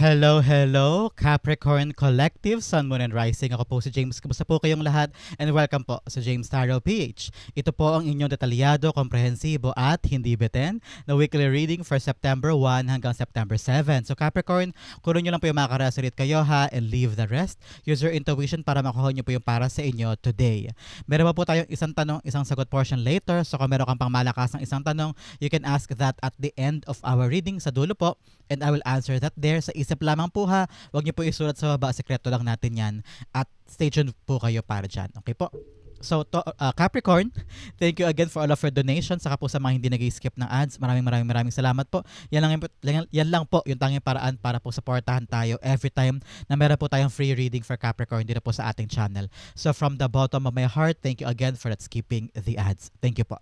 Hello, hello, Capricorn Collective, Sun, Moon, and Rising. Ako po si James. Kumusta po kayong lahat? And welcome po sa James Tarot PH. Ito po ang inyong detalyado, komprehensibo at hindi beten na weekly reading for September 1 hanggang September 7. So Capricorn, kunin nyo lang po yung mga kayo ha and leave the rest. Use your intuition para makuha nyo po yung para sa inyo today. Meron pa po tayong isang tanong, isang sagot portion later. So kung meron kang pang malakas ng isang tanong, you can ask that at the end of our reading sa dulo po and I will answer that there sa isip lamang po ha. Huwag niyo po isulat sa baba, sekreto lang natin yan. At stay tuned po kayo para dyan. Okay po? So, to, uh, Capricorn, thank you again for all of your donations. Saka po sa mga hindi nag skip ng ads, maraming maraming maraming salamat po. Yan lang, yan, yan lang po yung tanging paraan para po supportahan tayo every time na meron po tayong free reading for Capricorn dito po sa ating channel. So, from the bottom of my heart, thank you again for that skipping the ads. Thank you po.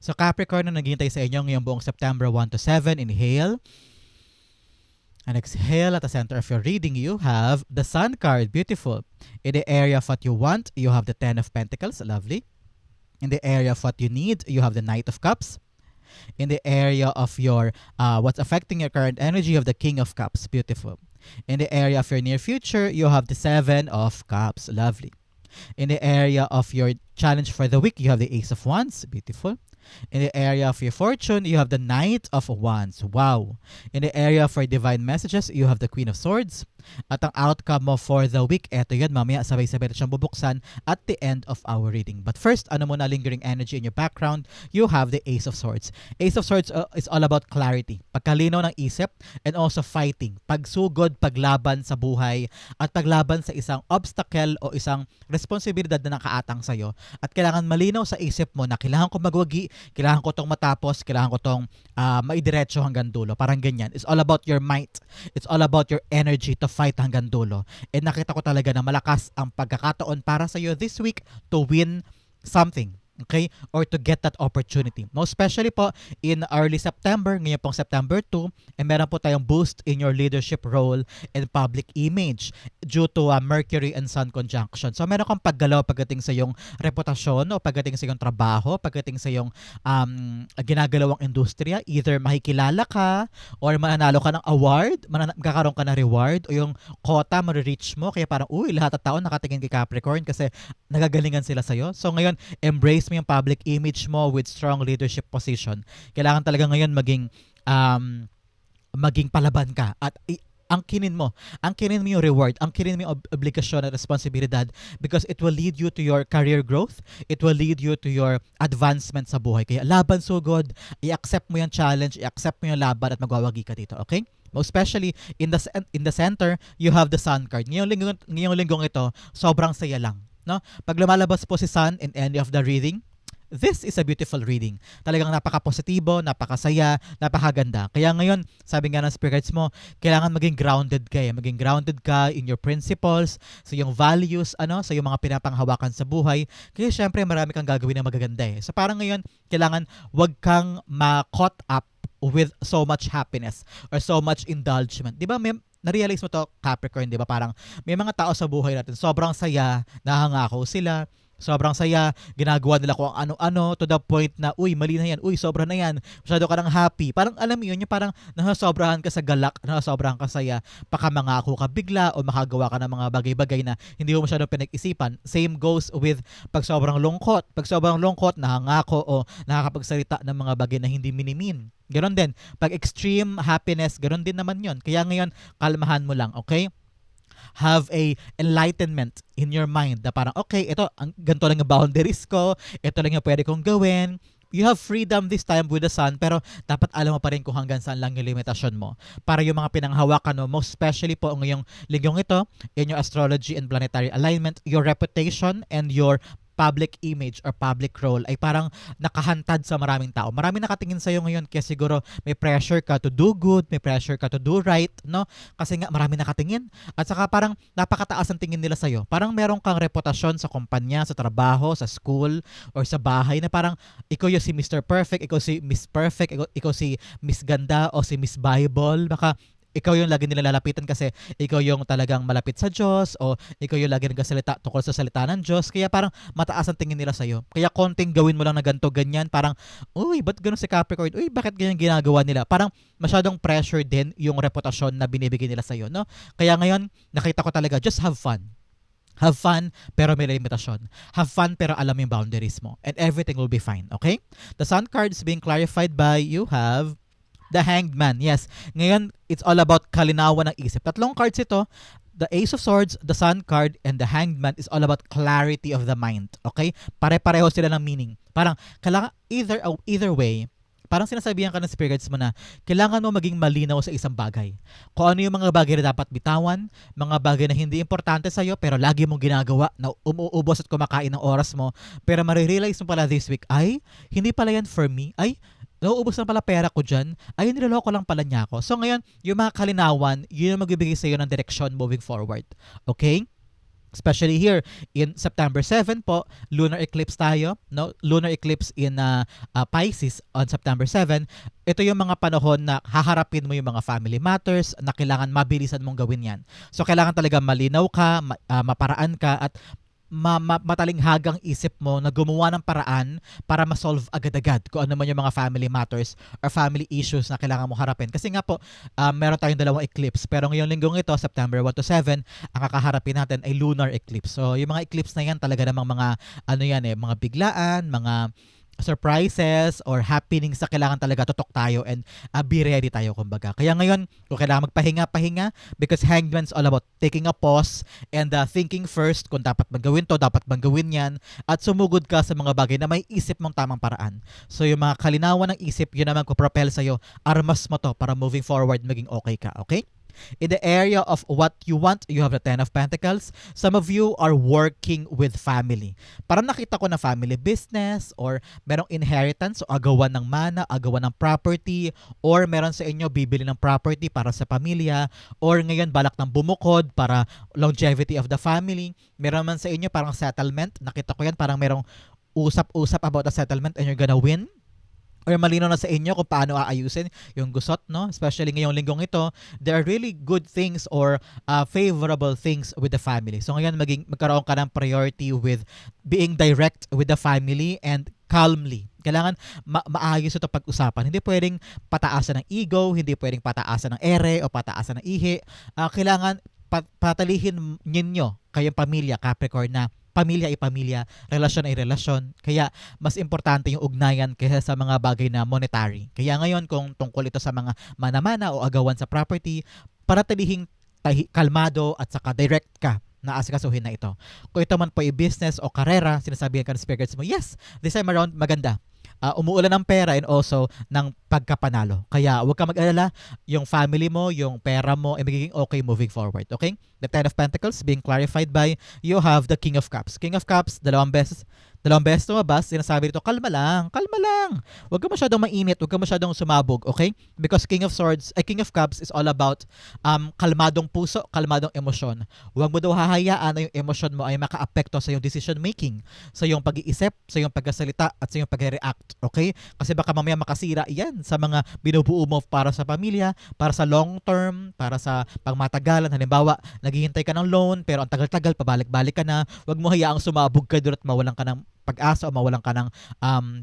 So, Capricorn, na naghihintay sa inyo ngayong buong September 1 to 7, inhale. And exhale at the center of your reading, you have the Sun card. Beautiful. In the area of what you want, you have the Ten of Pentacles. Lovely. In the area of what you need, you have the Knight of Cups. In the area of your uh, what's affecting your current energy, you have the King of Cups. Beautiful. In the area of your near future, you have the Seven of Cups. Lovely. In the area of your challenge for the week, you have the Ace of Wands. Beautiful. In the area of your fortune, you have the Knight of Wands. Wow. In the area for divine messages, you have the Queen of Swords. At ang outcome mo for the week, eto yun, mamaya sabay-sabay na siyang bubuksan at the end of our reading. But first, ano muna lingering energy in your background, you have the Ace of Swords. Ace of Swords uh, is all about clarity, pagkalinaw ng isip, and also fighting, pagsugod, paglaban sa buhay, at paglaban sa isang obstacle o isang responsibilidad na nakaatang sa'yo. At kailangan malinaw sa isip mo na kailangan ko magwagi, kailangan ko tong matapos, kailangan ko tong ah, maidiretso hanggang dulo. Parang ganyan. It's all about your might. It's all about your energy to fight hanggang dulo. And nakita ko talaga na malakas ang pagkakataon para sa iyo this week to win something. Okay? Or to get that opportunity. Most especially po in early September, ngayon pong September 2, eh meron po tayong boost in your leadership role and public image due to uh, Mercury and Sun conjunction. So meron kang paggalaw pagdating sa iyong reputasyon o pagdating sa iyong trabaho, pagdating sa iyong um, ginagalawang industriya. Either makikilala ka or mananalo ka ng award, manan- magkakaroon ka ng reward o yung quota marireach mo. Kaya parang, uy, lahat ng tao nakatingin kay Capricorn kasi nagagalingan sila sa'yo. So ngayon, embrace mo yung public image mo with strong leadership position. Kailangan talaga ngayon maging um, maging palaban ka at angkinin mo. Angkinin mo yung reward. Angkinin mo yung ob- obligasyon at responsibilidad because it will lead you to your career growth. It will lead you to your advancement sa buhay. Kaya laban sugod, i-accept mo yung challenge, i-accept mo yung laban at magwawagi ka dito. Okay? Especially in the in the center, you have the sun card. Ngayong linggong, ngayong linggong ito, sobrang saya lang, no? Pag lumalabas po si sun in any of the reading, this is a beautiful reading. Talagang napaka-positibo, napakasaya, napakaganda. Kaya ngayon, sabi nga ng spirits mo, kailangan maging grounded ka eh. Maging grounded ka in your principles, sa iyong values, ano, sa iyong mga pinapanghawakan sa buhay. Kaya syempre, marami kang gagawin na magaganda eh. So parang ngayon, kailangan wag kang ma-caught up with so much happiness or so much indulgement. Di ba, may, na-realize mo to, Capricorn, di ba? Parang may mga tao sa buhay natin, sobrang saya, nahangako sila, sobrang saya, ginagawa nila kung ano-ano to the point na, uy, mali na yan, uy, sobra na yan, masyado ka nang happy. Parang alam mo yun, yung parang nasasobrahan ka sa galak, nasasobrahan ka saya, baka mangako ka bigla o makagawa ka ng mga bagay-bagay na hindi mo masyado pinag-isipan. Same goes with pag sobrang lungkot. Pag sobrang lungkot, nahangako o nakakapagsalita ng mga bagay na hindi minimin. Ganon din. Pag extreme happiness, ganon din naman yon. Kaya ngayon, kalmahan mo lang, okay? Have a enlightenment in your mind na parang, okay, ito, ang, ganito lang yung boundaries ko, ito lang yung pwede kong gawin, you have freedom this time with the sun pero dapat alam mo pa rin kung hanggang saan lang yung limitasyon mo. Para yung mga pinanghawakan mo most especially po ngayong linggong ito in your astrology and planetary alignment your reputation and your public image or public role ay parang nakahantad sa maraming tao. Maraming nakatingin sa iyo ngayon kaya siguro may pressure ka to do good, may pressure ka to do right, no? Kasi nga marami nakatingin. At saka parang napakataas ang tingin nila sa iyo. Parang meron kang reputasyon sa kumpanya, sa trabaho, sa school, or sa bahay na parang ikaw yung si Mr. Perfect, ikaw si Miss Perfect, ikaw, ikaw si Miss Ganda o si Miss Bible. Baka ikaw yung lagi nila lalapitan kasi ikaw yung talagang malapit sa Diyos o ikaw yung lagi nagsasalita tungkol sa salita ng Diyos. Kaya parang mataas ang tingin nila sa'yo. Kaya konting gawin mo lang na ganito, ganyan. Parang, uy, ba't ganun si Capricorn? Uy, bakit ganyan ginagawa nila? Parang masyadong pressure din yung reputasyon na binibigay nila sa'yo, no? Kaya ngayon, nakita ko talaga, just have fun. Have fun, pero may limitasyon. Have fun, pero alam yung boundaries mo. And everything will be fine, okay? The sun card is being clarified by you have the hanged man. Yes, ngayon, it's all about kalinawan ng isip. Tatlong cards ito. The Ace of Swords, the Sun card, and the Hanged Man is all about clarity of the mind. Okay? Pare-pareho sila ng meaning. Parang, kailangan, either, oh, either way, parang sinasabihan ka ng spirit guides mo na kailangan mo maging malinaw sa isang bagay. Kung ano yung mga bagay na dapat bitawan, mga bagay na hindi importante sa'yo pero lagi mong ginagawa na umuubos at kumakain ng oras mo, pero marirealize mo pala this week, ay, hindi pala yan for me. Ay, nauubos na pala pera ko dyan. Ay, niloloko lang pala niya ako. So ngayon, yung mga kalinawan, yun yung magbibigay sa'yo ng direction moving forward. Okay? especially here in September 7 po lunar eclipse tayo no lunar eclipse in uh, uh, Pisces on September 7 ito yung mga panahon na haharapin mo yung mga family matters na kailangan mabilisan mong gawin yan so kailangan talaga malinaw ka ma- uh, maparaan ka at ma- ma- matalinghagang isip mo na gumawa ng paraan para ma-solve agad-agad kung ano man yung mga family matters or family issues na kailangan mo harapin. Kasi nga po, um, meron tayong dalawang eclipse. Pero ngayong linggong ito, September 1 to 7, ang kakaharapin natin ay lunar eclipse. So, yung mga eclipse na yan, talaga namang mga, ano yan eh, mga biglaan, mga surprises or happenings sa kailangan talaga tutok tayo and uh, be ready tayo kumbaga. Kaya ngayon, kung kailangan magpahinga, pahinga because hangman's all about taking a pause and uh, thinking first kung dapat bang gawin to, dapat bang gawin yan at sumugod ka sa mga bagay na may isip mong tamang paraan. So yung mga kalinawan ng isip, yun naman ko propel sa'yo, armas mo to para moving forward maging okay ka, okay? In the area of what you want, you have the Ten of Pentacles. Some of you are working with family. Parang nakita ko na family business or merong inheritance o agawan ng mana, agawan ng property or meron sa inyo bibili ng property para sa pamilya or ngayon balak ng bumukod para longevity of the family. Meron man sa inyo parang settlement. Nakita ko yan parang merong usap-usap about the settlement and you're gonna win or malinaw na sa inyo kung paano aayusin yung gusot, no? Especially ngayong linggong ito, there are really good things or uh, favorable things with the family. So ngayon maging magkaroon ka ng priority with being direct with the family and calmly. Kailangan ma- maayos ito pag-usapan. Hindi pwedeng pataasan ng ego, hindi pwedeng pataasan ng ere o pataasan ng ihi. Uh, kailangan pat- patalihin ninyo kayong pamilya, Capricorn, na pamilya ay pamilya, relasyon ay relasyon. Kaya mas importante yung ugnayan kaysa sa mga bagay na monetary. Kaya ngayon kung tungkol ito sa mga mana-mana o agawan sa property, paratilihing tahi- kalmado at saka direct ka na asikasuhin na ito. Kung ito man po ay business o karera, sinasabihan ka ng spirits mo, yes, this time around maganda uh, umuulan ng pera and also ng pagkapanalo. Kaya huwag ka mag-alala, yung family mo, yung pera mo ay magiging okay moving forward. Okay? The Ten of Pentacles being clarified by you have the King of Cups. King of Cups, dalawang beses dalawang beses tumabas, sinasabi nito, kalma lang, kalma lang. Huwag ka masyadong mainit, huwag ka masyadong sumabog, okay? Because King of Swords, ay King of Cups is all about um, kalmadong puso, kalmadong emosyon. Huwag mo daw hahayaan na yung emosyon mo ay maka-apekto sa yung decision making, sa yung pag-iisip, sa yung pagkasalita, at sa yung pag-react, okay? Kasi baka mamaya makasira yan sa mga binubuo mo para sa pamilya, para sa long term, para sa pangmatagalan. Halimbawa, naghihintay ka ng loan, pero ang tagal-tagal, pabalik-balik ka na, huwag mo hayaang sumabog ka doon at mawalan ka ng pag-asa o mawalan ka ng um,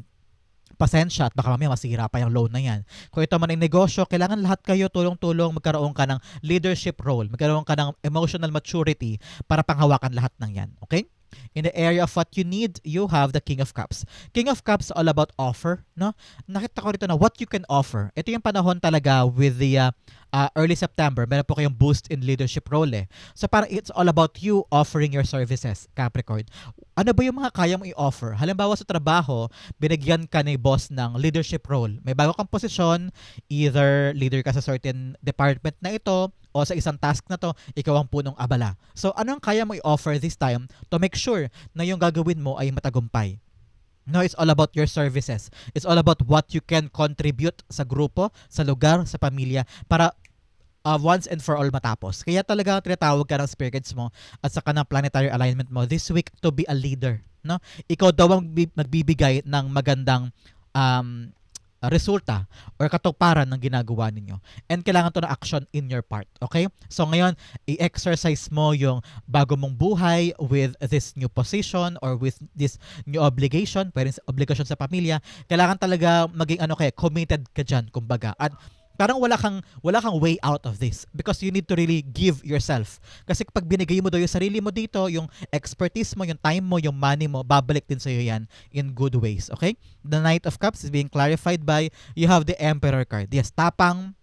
pasensya at baka mamaya masira pa yung loan na yan. Kung ito man ay negosyo, kailangan lahat kayo tulong-tulong magkaroon ka ng leadership role, magkaroon ka ng emotional maturity para panghawakan lahat ng yan. Okay? In the area of what you need, you have the King of Cups. King of Cups all about offer, no? Nakita ko rito na what you can offer. Ito yung panahon talaga with the uh, uh, early September, meron po kayong boost in leadership role eh. So parang it's all about you offering your services, Capricorn. Ano ba yung mga kaya mong i-offer? Halimbawa sa trabaho, binigyan ka ni boss ng leadership role. May bago kang posisyon, either leader ka sa certain department na ito, o sa isang task na to, ikaw ang punong abala. So, ano ang kaya mo i-offer this time to make sure na yung gagawin mo ay matagumpay? No, it's all about your services. It's all about what you can contribute sa grupo, sa lugar, sa pamilya para uh, once and for all matapos. Kaya talaga tinatawag ka ng spirits mo at sa kanang planetary alignment mo this week to be a leader. No? Ikaw daw ang nagbibigay ng magandang um, resulta or katuparan ng ginagawa ninyo. And kailangan to na action in your part. Okay? So ngayon, i-exercise mo yung bago mong buhay with this new position or with this new obligation, pwede obligation sa pamilya. Kailangan talaga maging ano kaya, committed ka dyan, kumbaga. At parang wala kang wala kang way out of this because you need to really give yourself. Kasi pag binigay mo daw yung sarili mo dito, yung expertise mo, yung time mo, yung money mo, babalik din sa iyo yan in good ways, okay? The Knight of Cups is being clarified by you have the Emperor card. Yes, tapang,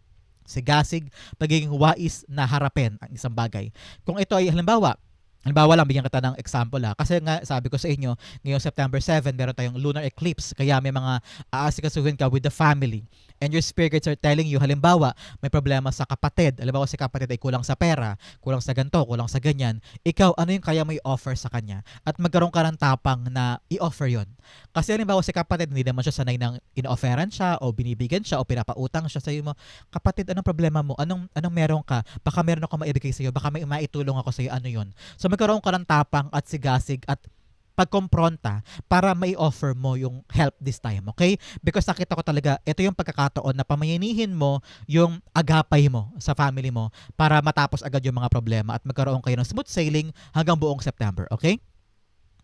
sigasig, pagiging wais na harapin ang isang bagay. Kung ito ay halimbawa, Halimbawa lang, bigyan kita ng example ha. Kasi nga, sabi ko sa inyo, ngayong September 7, meron tayong lunar eclipse. Kaya may mga aasikasuhin ka with the family. And your spirits are telling you, halimbawa, may problema sa kapatid. Halimbawa, si kapatid ay kulang sa pera, kulang sa ganto, kulang sa ganyan. Ikaw, ano yung kaya mo i-offer sa kanya? At magkaroon ka ng tapang na i-offer yon. Kasi halimbawa, si kapatid, hindi naman siya sanay ng in-offeran siya o binibigyan siya o pinapautang siya sa iyo mo. Kapatid, anong problema mo? Anong, anong meron ka? Baka meron ako maibigay sa iyo. Baka may maitulong ako sa iyo. Ano yon? So, magkaroon ka ng tapang at sigasig at pagkompronta para may offer mo yung help this time, okay? Because nakita ko talaga, ito yung pagkakataon na pamayanihin mo yung agapay mo sa family mo para matapos agad yung mga problema at magkaroon kayo ng smooth sailing hanggang buong September, okay?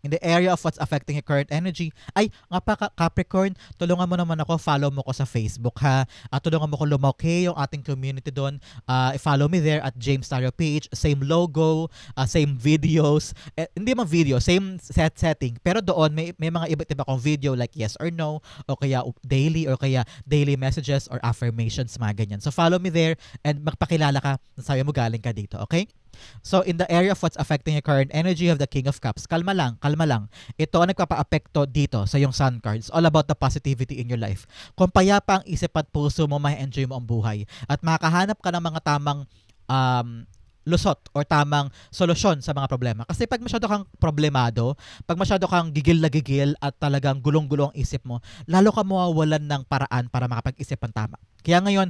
In the area of what's affecting your current energy. Ay, nga pa Capricorn, tulungan mo naman ako, follow mo ko sa Facebook ha. At tulungan mo ko lumaki yung ating community doon. Uh, follow me there at James Tario page. Same logo, uh, same videos. Eh, hindi man video, same set setting. Pero doon may, may mga iba't iba kong video like yes or no, o kaya daily, or kaya daily messages or affirmations, mga ganyan. So follow me there and magpakilala ka na sabi mo galing ka dito, okay? So in the area of what's affecting your current energy of the King of Cups, kalma lang, kalma lang. Ito ang nagpapa-apekto dito sa yung Sun cards. All about the positivity in your life. Kung payapa ang isip at puso mo, may enjoy mo ang buhay. At makakahanap ka ng mga tamang um, lusot or tamang solusyon sa mga problema. Kasi pag masyado kang problemado, pag masyado kang gigil na gigil at talagang gulong-gulong isip mo, lalo ka mawawalan ng paraan para makapag-isip ng tama. Kaya ngayon,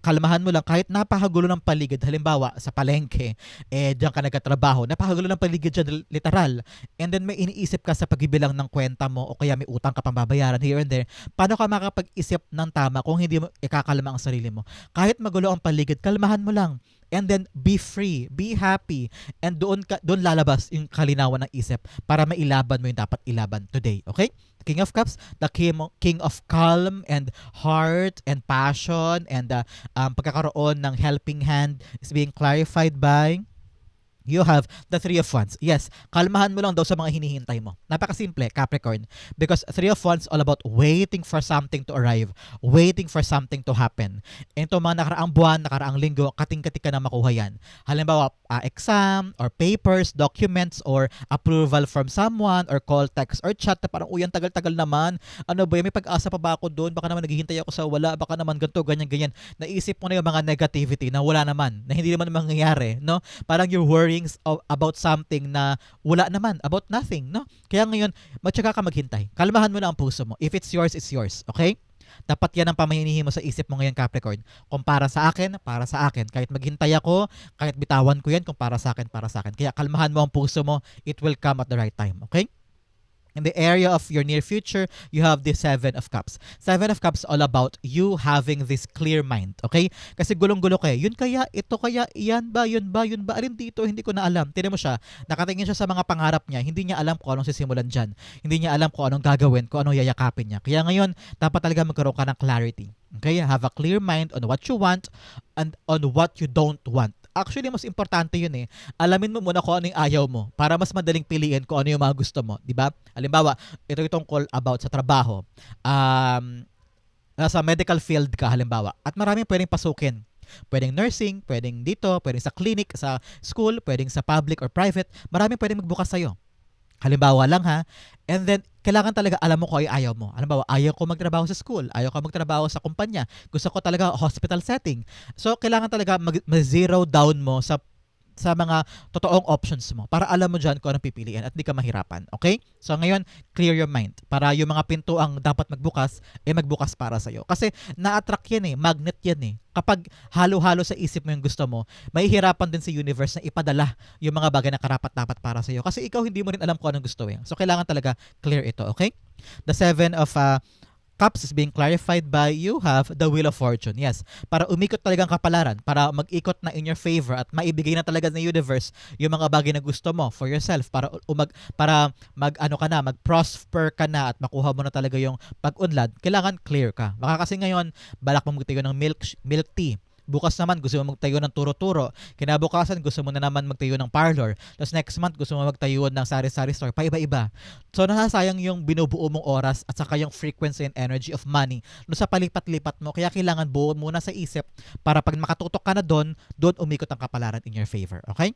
kalmahan mo lang kahit napakagulo ng paligid. Halimbawa, sa palengke, eh, diyan ka nagkatrabaho, napakagulo ng paligid dyan, literal. And then may iniisip ka sa pagbibilang ng kwenta mo o kaya may utang ka pang babayaran here and there. Paano ka makapag-isip ng tama kung hindi mo ikakalma ang sarili mo? Kahit magulo ang paligid, kalmahan mo lang and then be free, be happy, and doon ka, doon lalabas yung kalinawan ng isip para mailaban mo yung dapat ilaban today, okay? King of Cups, the king of calm and heart and passion and uh, um, pagkakaroon ng helping hand is being clarified by you have the Three of Wands. Yes, kalmahan mo lang daw sa mga hinihintay mo. Napakasimple, Capricorn. Because Three of Wands all about waiting for something to arrive, waiting for something to happen. Ito mga nakaraang buwan, nakaraang linggo, kating-kating ka na makuha yan. Halimbawa, uh, exam, or papers, documents, or approval from someone, or call, text, or chat na parang, uy, tagal-tagal naman. Ano ba, may pag-asa pa ba ako doon? Baka naman naghihintay ako sa wala, baka naman ganito, ganyan, ganyan. Naisip mo na yung mga negativity na wala naman, na hindi naman mangyayari, no? Parang you're worried worryings of, about something na wala naman, about nothing, no? Kaya ngayon, matyaga ka maghintay. Kalmahan mo na ang puso mo. If it's yours, it's yours. Okay? Dapat yan ang pamahinihin mo sa isip mo ngayon, Capricorn. Kung para sa akin, para sa akin. Kahit maghintay ako, kahit bitawan ko yan, kung para sa akin, para sa akin. Kaya kalmahan mo ang puso mo, it will come at the right time. Okay? In the area of your near future, you have the Seven of Cups. Seven of Cups all about you having this clear mind, okay? Kasi gulong-gulo kayo. Yun kaya, ito kaya, iyan ba, yun ba, yun ba, alin dito, hindi ko na alam. Tinan mo siya, nakatingin siya sa mga pangarap niya, hindi niya alam kung anong sisimulan dyan. Hindi niya alam kung anong gagawin, kung anong yayakapin niya. Kaya ngayon, dapat talaga magkaroon ka ng clarity. Okay? Have a clear mind on what you want and on what you don't want. Actually, mas importante yun eh. Alamin mo muna kung ano yung ayaw mo para mas madaling piliin kung ano yung mga gusto mo. Di ba? Halimbawa, ito itong call about sa trabaho. Um, nasa medical field ka halimbawa at maraming pwedeng pasukin. Pwedeng nursing, pwedeng dito, pwedeng sa clinic, sa school, pwedeng sa public or private. Maraming pwedeng magbukas sa'yo. Halimbawa lang ha. And then, kailangan talaga alam mo kung ay ayaw mo. Halimbawa, ayaw ko magtrabaho sa school, ayaw ko magtrabaho sa kumpanya, gusto ko talaga hospital setting. So, kailangan talaga mag-zero down mo sa sa mga totoong options mo para alam mo dyan kung anong pipiliin at di ka mahirapan. Okay? So ngayon, clear your mind para yung mga pinto ang dapat magbukas, eh magbukas para sa'yo. Kasi na-attract yan eh, magnet yan eh. Kapag halo-halo sa isip mo yung gusto mo, mahihirapan din si universe na ipadala yung mga bagay na karapat-dapat para sa'yo. Kasi ikaw hindi mo rin alam kung anong gusto eh. So kailangan talaga clear ito, okay? The seven of uh, Cups is being clarified by you have the Wheel of Fortune. Yes, para umikot talagang kapalaran, para mag-ikot na in your favor at maibigay na talaga ng universe yung mga bagay na gusto mo for yourself para umag para mag ano ka na, mag-prosper ka na at makuha mo na talaga yung pag-unlad. Kailangan clear ka. Baka kasi ngayon balak mo magtayo ng milk milk tea Bukas naman gusto mo magtayo ng turo-turo. Kinabukasan gusto mo na naman magtayo ng parlor. Tapos next month gusto mo magtayo ng sari-sari store. Paiba-iba. So nasasayang yung binubuo mong oras at saka yung frequency and energy of money no sa palipat-lipat mo. Kaya kailangan buo muna sa isip para pag makatutok ka na doon, doon umikot ang kapalaran in your favor. Okay?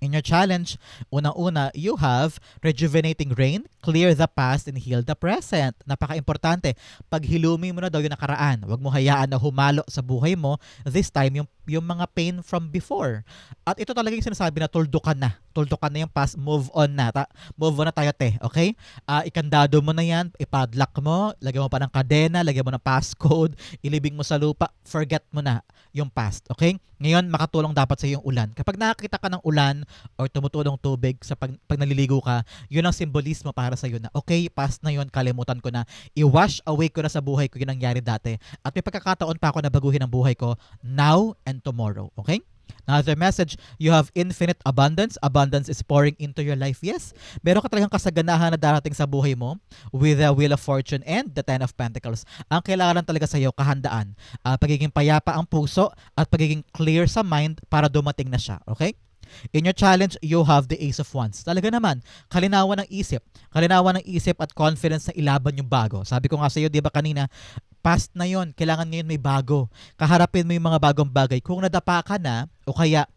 In your challenge, unang-una, you have rejuvenating rain, clear the past, and heal the present. Napaka-importante. Pag hilumi mo na daw yung nakaraan, huwag mo hayaan na humalo sa buhay mo, this time yung, yung mga pain from before. At ito talaga yung sinasabi na tuldukan na. Tuldukan na yung past, move on na. Ta- move on na tayo, te. Okay? Ah, ikandado mo na yan, ipadlock mo, lagyan mo pa ng kadena, lagyan mo ng passcode, ilibing mo sa lupa, forget mo na yung past. Okay? Ngayon, makatulong dapat sa yung ulan. Kapag nakakita ka ng ulan, or tumutulong tubig sa pag, pag naliligo ka, yun ang simbolismo para sa iyo na okay, past na yun, kalimutan ko na. I-wash away ko na sa buhay ko yung nangyari dati. At may pagkakataon pa ako na baguhin ang buhay ko now and tomorrow. Okay? Another message, you have infinite abundance. Abundance is pouring into your life. Yes, meron ka talagang kasaganahan na darating sa buhay mo with the Wheel of Fortune and the Ten of Pentacles. Ang kailangan lang talaga sa iyo, kahandaan. Uh, pagiging payapa ang puso at pagiging clear sa mind para dumating na siya. Okay? In your challenge, you have the Ace of Wands. Talaga naman, kalinawan ng isip. Kalinawan ng isip at confidence na ilaban yung bago. Sabi ko nga sa iyo, di ba kanina, past na yon kailangan ngayon may bago. Kaharapin mo yung mga bagong bagay. Kung nadapa ka na, o kaya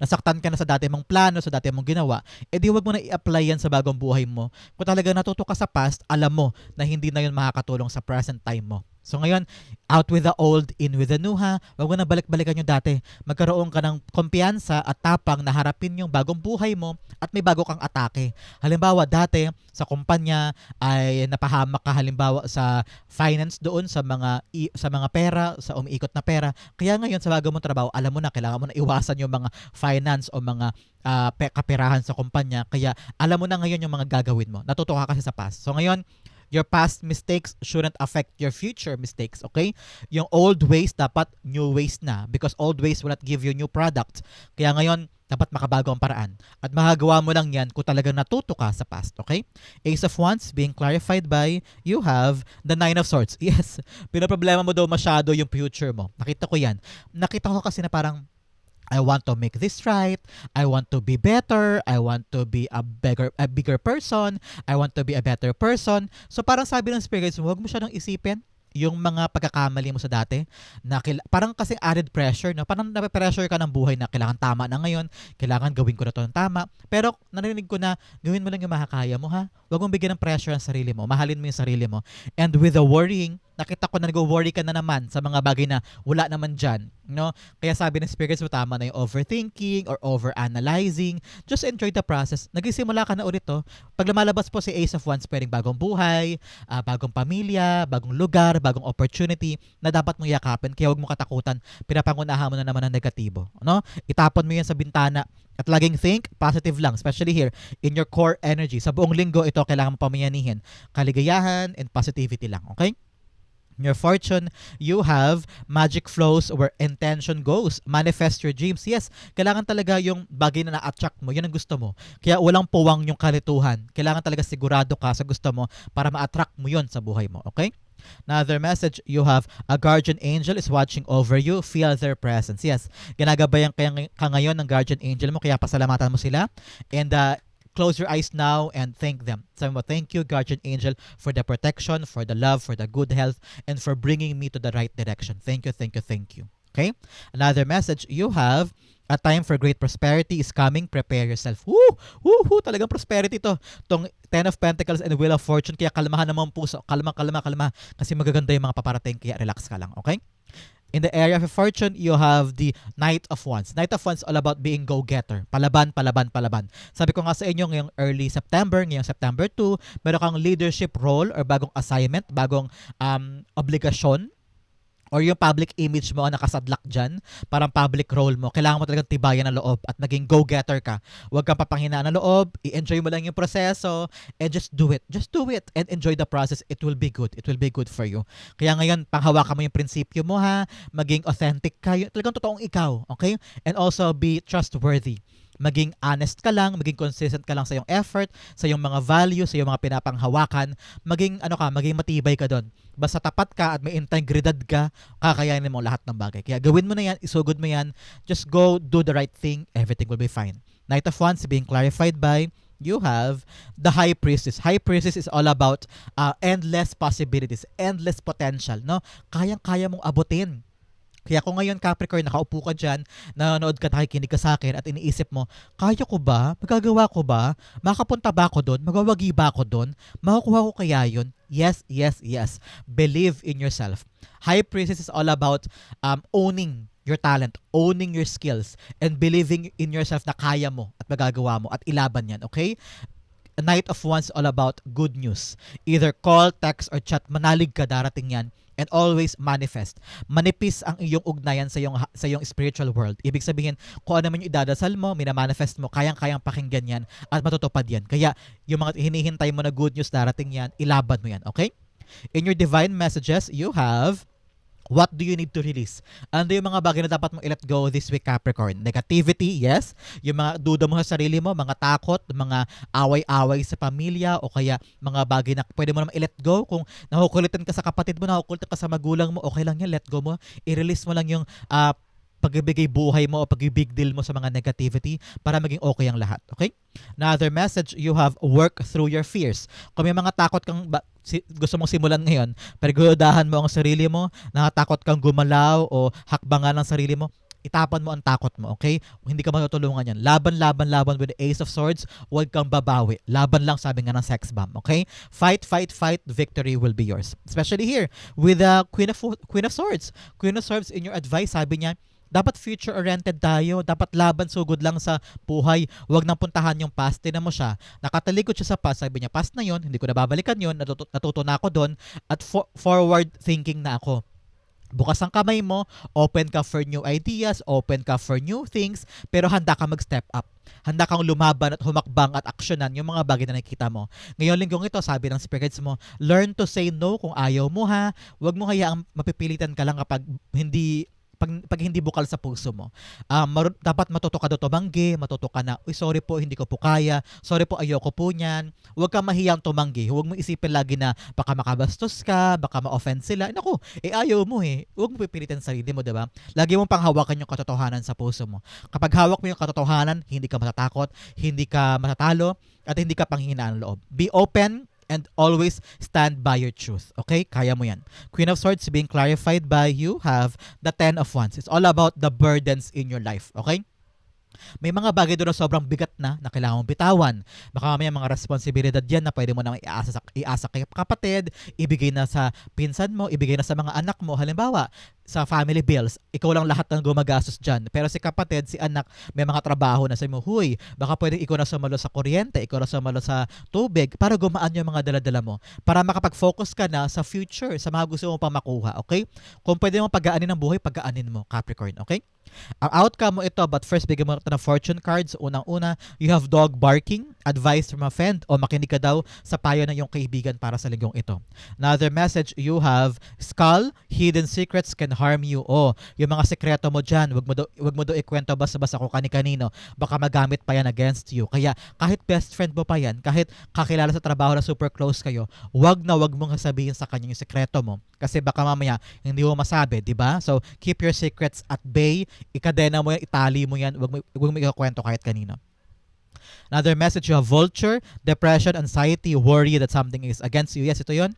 nasaktan ka na sa dati mong plano, sa dati mong ginawa, edi wag mo na i-apply yan sa bagong buhay mo. Kung talaga natuto ka sa past, alam mo na hindi na yun makakatulong sa present time mo. So ngayon, out with the old, in with the new ha. Huwag mo na balik-balikan yung dati. Magkaroon ka ng kumpiyansa at tapang na harapin yung bagong buhay mo at may bago kang atake. Halimbawa, dati sa kumpanya ay napahamak ka halimbawa sa finance doon sa mga sa mga pera, sa umiikot na pera. Kaya ngayon sa bago mong trabaho, alam mo na kailangan mo na iwasan yung mga finance o mga uh, kaperahan sa kumpanya. Kaya alam mo na ngayon yung mga gagawin mo. Natuto ka kasi sa past. So ngayon, Your past mistakes shouldn't affect your future mistakes, okay? Yung old ways dapat new ways na because old ways will not give you new product. Kaya ngayon, dapat makabago ang paraan. At magagawa mo lang yan kung talagang natuto ka sa past, okay? Ace of Wands being clarified by you have the Nine of Swords. Yes, pinaproblema mo daw masyado yung future mo. Nakita ko yan. Nakita ko kasi na parang I want to make this right. I want to be better. I want to be a bigger a bigger person. I want to be a better person. So parang sabi ng spirits, huwag mo siya nang isipin yung mga pagkakamali mo sa dati na kila- parang kasi added pressure no parang nape-pressure ka ng buhay na kailangan tama na ngayon kailangan gawin ko na to ng tama pero narinig ko na gawin mo lang yung makakaya mo ha wag mong bigyan ng pressure ang sarili mo mahalin mo yung sarili mo and with the worrying nakita ko na nag-worry ka na naman sa mga bagay na wala naman dyan. No? Kaya sabi ng spirits mo, tama na yung overthinking or overanalyzing. Just enjoy the process. Nagsisimula ka na ulit to. Pag lumalabas po si Ace of Wands, pwedeng bagong buhay, uh, bagong pamilya, bagong lugar, bagong opportunity na dapat mong yakapin. Kaya huwag mo katakutan. Pinapangunahan mo na naman ang negatibo. No? Itapon mo yan sa bintana at laging think positive lang, especially here in your core energy. Sa buong linggo, ito kailangan mo pamayanihin. Kaligayahan and positivity lang. Okay? Your fortune, you have magic flows where intention goes. Manifest your dreams. Yes, kailangan talaga yung bagay na na-attract mo, yun ang gusto mo. Kaya walang puwang yung kalituhan. Kailangan talaga sigurado ka sa gusto mo para ma-attract mo yun sa buhay mo. Okay? Another message, you have a guardian angel is watching over you. Feel their presence. Yes, ginagabayan ka ngayon ng guardian angel mo, kaya pasalamatan mo sila. And uh, close your eyes now and thank them. Sabi mo, thank you, guardian angel, for the protection, for the love, for the good health, and for bringing me to the right direction. Thank you, thank you, thank you. Okay? Another message, you have a time for great prosperity is coming. Prepare yourself. Woo! Woo! Woo! Talagang prosperity to. Tong Ten of Pentacles and Wheel of Fortune. Kaya kalmahan naman puso. Kalma, kalma, kalma. Kasi magaganda yung mga paparating. Kaya relax ka lang. Okay? In the area of fortune, you have the Knight of Wands. Knight of Wands all about being go-getter. Palaban, palaban, palaban. Sabi ko nga sa inyo ngayong early September, ngayong September 2, meron kang leadership role or bagong assignment, bagong um, obligasyon or yung public image mo ang nakasadlak dyan, parang public role mo, kailangan mo talagang tibayan ng loob at maging go-getter ka. Huwag kang papanghinaan ng loob, i-enjoy mo lang yung proseso, and just do it. Just do it and enjoy the process. It will be good. It will be good for you. Kaya ngayon, panghawakan mo yung prinsipyo mo ha, maging authentic ka, yung talagang totoong ikaw, okay? And also be trustworthy maging honest ka lang, maging consistent ka lang sa iyong effort, sa iyong mga values, sa iyong mga pinapanghawakan, maging ano ka, maging matibay ka doon. Basta tapat ka at may integridad ka, kakayanin mo lahat ng bagay. Kaya gawin mo na yan, isugod mo yan, just go do the right thing, everything will be fine. Night of Wands being clarified by you have the high priestess. High priestess is all about uh, endless possibilities, endless potential, no? Kayang-kaya mong abutin kaya kung ngayon Capricorn, nakaupo ka dyan, nanonood ka, nakikinig ka sa akin at iniisip mo, kaya ko ba? Magagawa ko ba? Makapunta ba ako doon? Magwawagi ba ako doon? Makukuha ko kaya yun? Yes, yes, yes. Believe in yourself. High Priestess is all about um, owning your talent, owning your skills, and believing in yourself na kaya mo at magagawa mo at ilaban yan, okay? A Night of Wands all about good news. Either call, text, or chat, manalig ka, darating yan and always manifest. Manipis ang iyong ugnayan sa iyong sa iyong spiritual world. Ibig sabihin, kung ano man yung idadasal mo, minamanifest mo, kayang-kayang pakinggan yan at matutupad yan. Kaya yung mga hinihintay mo na good news darating yan, ilaban mo yan, okay? In your divine messages, you have What do you need to release? Ano yung mga bagay na dapat mong i-let go this week, Capricorn? Negativity, yes. Yung mga duda mo sa sarili mo, mga takot, mga away-away sa pamilya, o kaya mga bagay na pwede mo naman i-let go. Kung nakukulitan ka sa kapatid mo, nakukulitan ka sa magulang mo, okay lang yan, let go mo. I-release mo lang yung uh, pagbibigay buhay mo o pag-big deal mo sa mga negativity para maging okay ang lahat. Okay? Another message, you have work through your fears. Kung may mga takot kang ba, si, gusto mong simulan ngayon, pergudahan mo ang sarili mo, nakatakot kang gumalaw o hakbangan ng sarili mo, itapan mo ang takot mo, okay? Hindi ka matutulungan yan. Laban, laban, laban with the Ace of Swords, huwag kang babawi. Laban lang, sabi nga ng sex bomb, okay? Fight, fight, fight, victory will be yours. Especially here, with the Queen of, Queen of Swords. Queen of Swords, in your advice, sabi niya, dapat future-oriented tayo. Dapat laban sugod lang sa buhay. Huwag nang puntahan yung past. Tinan mo siya. Nakatalikod siya sa past. Sabi niya, past na yon Hindi ko nababalikan yon Natuto, natuto na ako doon. At for, forward thinking na ako bukas ang kamay mo, open ka for new ideas, open ka for new things, pero handa ka mag-step up. Handa kang lumaban at humakbang at aksyonan yung mga bagay na nakikita mo. Ngayon linggong ito, sabi ng spirits mo, learn to say no kung ayaw mo ha. Huwag mo hayaang mapipilitan ka lang kapag hindi pag, pag hindi bukal sa puso mo. Um, mar- dapat matuto ka do tumanggi, matuto ka na, uy, sorry po, hindi ko po kaya, sorry po, ayoko po niyan. Huwag ka mahiyang tumanggi. Huwag mo isipin lagi na baka makabastos ka, baka ma-offend sila. Naku, eh ayaw mo eh. Huwag mo pipilitin sarili mo, di ba? Lagi mong panghawakan yung katotohanan sa puso mo. Kapag hawak mo yung katotohanan, hindi ka matatakot, hindi ka matatalo, at hindi ka panghinaan loob. Be open and always stand by your truth. Okay? Kaya mo yan. Queen of Swords being clarified by you have the Ten of Wands. It's all about the burdens in your life. Okay? May mga bagay doon na sobrang bigat na na kailangan mong bitawan. Baka may mga responsibilidad yan na pwede mo nang iasa, sa, iasa kay kapatid, ibigay na sa pinsan mo, ibigay na sa mga anak mo. Halimbawa, sa family bills, ikaw lang lahat ng gumagastos dyan. Pero si kapatid, si anak, may mga trabaho na sa mo, huy, baka pwede ikaw na sumalo sa kuryente, ikaw na sumalo sa tubig, para gumaan yung mga daladala mo. Para makapag-focus ka na sa future, sa mga gusto mo pa makuha, okay? Kung pwede mo pagaanin ng buhay, pagaanin mo, Capricorn, okay? Ang outcome mo ito, but first, bigyan mo ng fortune cards. Unang-una, you have dog barking, advice from a friend, o makinig ka daw sa payo ng iyong kaibigan para sa linggong ito. Another message, you have skull, hidden secrets can harm you. O, yung mga sekreto mo dyan, wag mo daw, wag mo daw ikwento basta-basta kung kani-kanino. Baka magamit pa yan against you. Kaya, kahit best friend mo pa yan, kahit kakilala sa trabaho na super close kayo, wag na wag mong sabihin sa kanya yung sekreto mo. Kasi baka mamaya, hindi mo masabi, di ba? So, keep your secrets at bay. Ikadena mo yan, itali mo yan. Wag mo, wag mo ikakwento kahit kanino. Another message, you have vulture, depression, anxiety, worry that something is against you. Yes, ito yon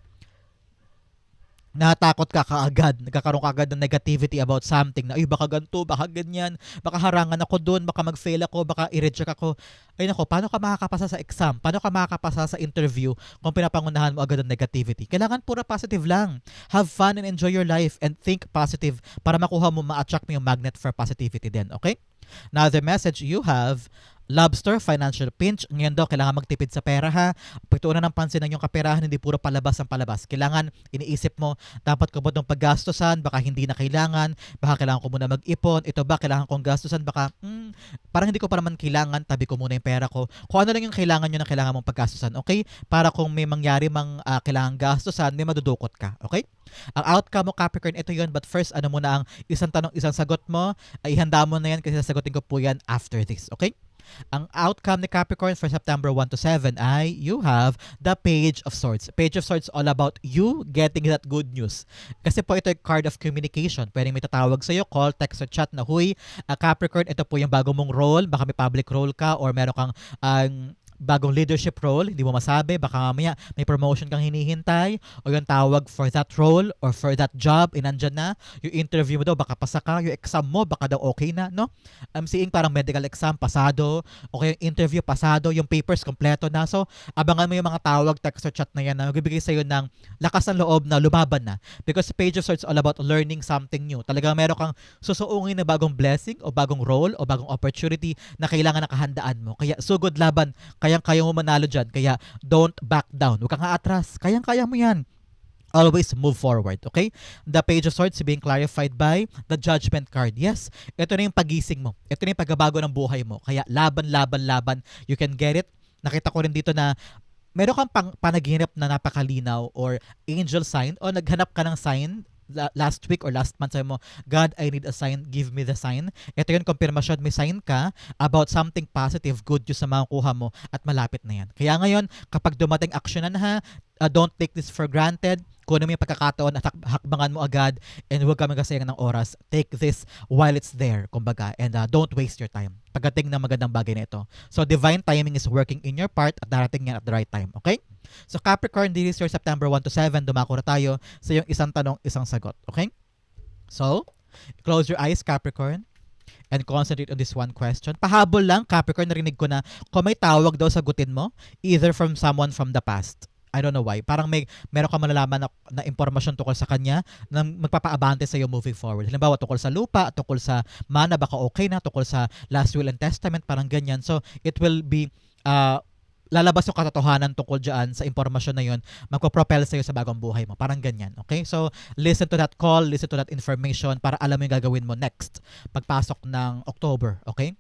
natakot ka kaagad, nagkakaroon ka agad ng negativity about something na, ay, baka ganito, baka ganyan, baka harangan ako doon, baka mag-fail ako, baka i-reject ako. Ay nako, paano ka makakapasa sa exam? Paano ka makakapasa sa interview kung pinapangunahan mo agad ng negativity? Kailangan pura positive lang. Have fun and enjoy your life and think positive para makuha mo, ma-attract mo yung magnet for positivity din, okay? Now, the message you have, Lobster, financial pinch. Ngayon daw, kailangan magtipid sa pera ha. Pagtuunan ng pansin ng iyong kaperahan, hindi puro palabas ang palabas. Kailangan, iniisip mo, dapat ko ba itong paggastosan? Baka hindi na kailangan. Baka kailangan ko muna mag-ipon. Ito ba, kailangan kong gastusan? Baka, hmm, parang hindi ko pa naman kailangan. Tabi ko muna yung pera ko. Kung ano lang yung kailangan nyo na kailangan mong paggastusan. Okay? Para kung may mangyari mang ah, kailangan gastusan, may madudukot ka. Okay? Ang outcome mo, Capricorn, ito yun. But first, ano muna ang isang tanong, isang sagot mo, ay ihanda mo na yan kasi sasagutin ko po yan after this. Okay? Ang outcome ni Capricorn for September 1 to 7 ay you have the Page of Swords. Page of Swords all about you getting that good news. Kasi po ito yung card of communication. Pwedeng may tatawag sa'yo, call, text, or chat na, Huy, ah, Capricorn, ito po yung bago mong role. Baka may public role ka or meron kang um, bagong leadership role, hindi mo masabi, baka mamaya may promotion kang hinihintay o yung tawag for that role or for that job, inandyan na. Yung interview mo daw, baka pasa ka. Yung exam mo, baka daw okay na, no? I'm seeing parang medical exam, pasado. O kaya yung interview, pasado. Yung papers, kompleto na. So, abangan mo yung mga tawag, text or chat na yan na magbibigay sa'yo ng lakas ng loob na lumaban na. Because Page of Swords all about learning something new. Talagang meron kang susuungin na bagong blessing o bagong role o bagong opportunity na kailangan nakahandaan mo. Kaya sugod laban, kayang-kaya mo manalo dyan. Kaya don't back down. Huwag kang aatras. Kayang-kaya mo yan. Always move forward, okay? The Page of Swords being clarified by the Judgment card. Yes, ito na yung pagising mo. Ito na yung pagbabago ng buhay mo. Kaya laban, laban, laban. You can get it. Nakita ko rin dito na meron kang pang, panaginip na napakalinaw or angel sign o naghanap ka ng sign la- last week or last month sabi mo, God, I need a sign, give me the sign. Ito yun, confirmation, may sign ka about something positive, good news na makukuha mo at malapit na yan. Kaya ngayon, kapag dumating action na ha, uh, don't take this for granted. Kung ano mo yung pagkakataon at hak- hakbangan mo agad and huwag kami kasayang ng oras. Take this while it's there, kumbaga. And uh, don't waste your time pagdating ng magandang bagay na ito. So, divine timing is working in your part at darating yan at the right time. Okay? So, Capricorn, this is your September 1 to 7. Dumako na tayo sa yung isang tanong, isang sagot. Okay? So, close your eyes, Capricorn and concentrate on this one question. Pahabol lang, Capricorn, narinig ko na kung may tawag daw sagutin mo, either from someone from the past. I don't know why. Parang may meron ka malalaman na, na impormasyon tungkol sa kanya na magpapaabante sa iyo moving forward. Halimbawa, tungkol sa lupa, tungkol sa mana, baka okay na, tungkol sa last will and testament, parang ganyan. So, it will be uh, lalabas yung katotohanan tungkol dyan sa impormasyon na yun, magpo-propel sa'yo sa bagong buhay mo. Parang ganyan. Okay? So, listen to that call, listen to that information para alam mo yung gagawin mo next pagpasok ng October. Okay?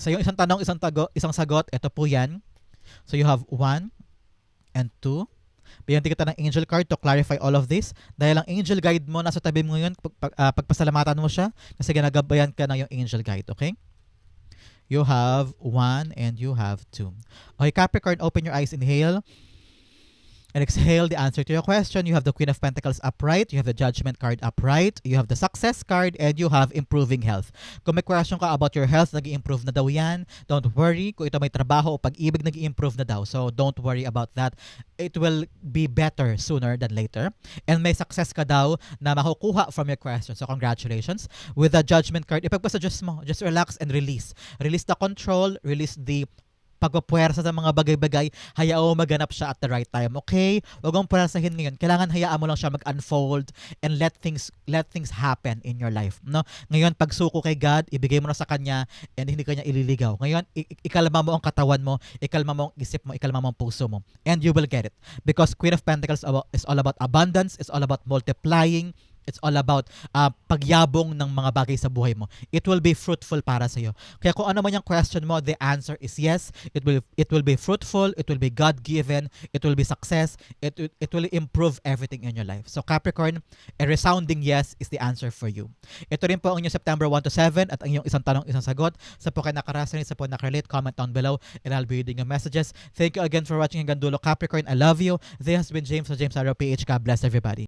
So, yung isang tanong, isang, tago, isang sagot, ito po yan. So, you have one and two. Bigyan kita ng angel card to clarify all of this. Dahil ang angel guide mo nasa tabi mo ngayon, pag, ah, pagpasalamatan mo siya kasi ginagabayan ka ng yung angel guide. Okay? You have one and you have two. Okay, Capricorn, open your eyes, inhale. And exhale the answer to your question. You have the Queen of Pentacles upright, you have the Judgment card upright, you have the Success card, and you have Improving Health. Kung may question ka about your health, nag improve na daw yan. Don't worry. Kung ito may trabaho o pag-ibig, nag improve na daw. So, don't worry about that. It will be better sooner than later. And may success ka daw na makukuha from your question. So, congratulations. With the Judgment card, ipagpasa-just mo. Just relax and release. Release the control, release the pagpapuwersa sa mga bagay-bagay, hayaan mo maganap siya at the right time. Okay? Huwag mong puwersahin ngayon. Kailangan hayaan mo lang siya mag-unfold and let things let things happen in your life. No? Ngayon, pagsuko kay God, ibigay mo na sa Kanya and hindi kanya ililigaw. Ngayon, ikalma mo ang katawan mo, ikalma mo ang isip mo, ikalma mo ang puso mo. And you will get it. Because Queen of Pentacles is all about abundance, it's all about multiplying, It's all about uh, pagyabong ng mga bagay sa buhay mo. It will be fruitful para sa iyo. Kaya kung ano man yung question mo, the answer is yes. It will it will be fruitful, it will be God-given, it will be success, it it will improve everything in your life. So Capricorn, a resounding yes is the answer for you. Ito rin po ang inyong September 1 to 7 at ang inyong isang tanong, isang sagot. Sa po kayo nakarasan, sa po nakarelate, comment down below and I'll be reading your messages. Thank you again for watching hanggang dulo. Capricorn, I love you. This has been James sa James Arrow PH. God bless everybody.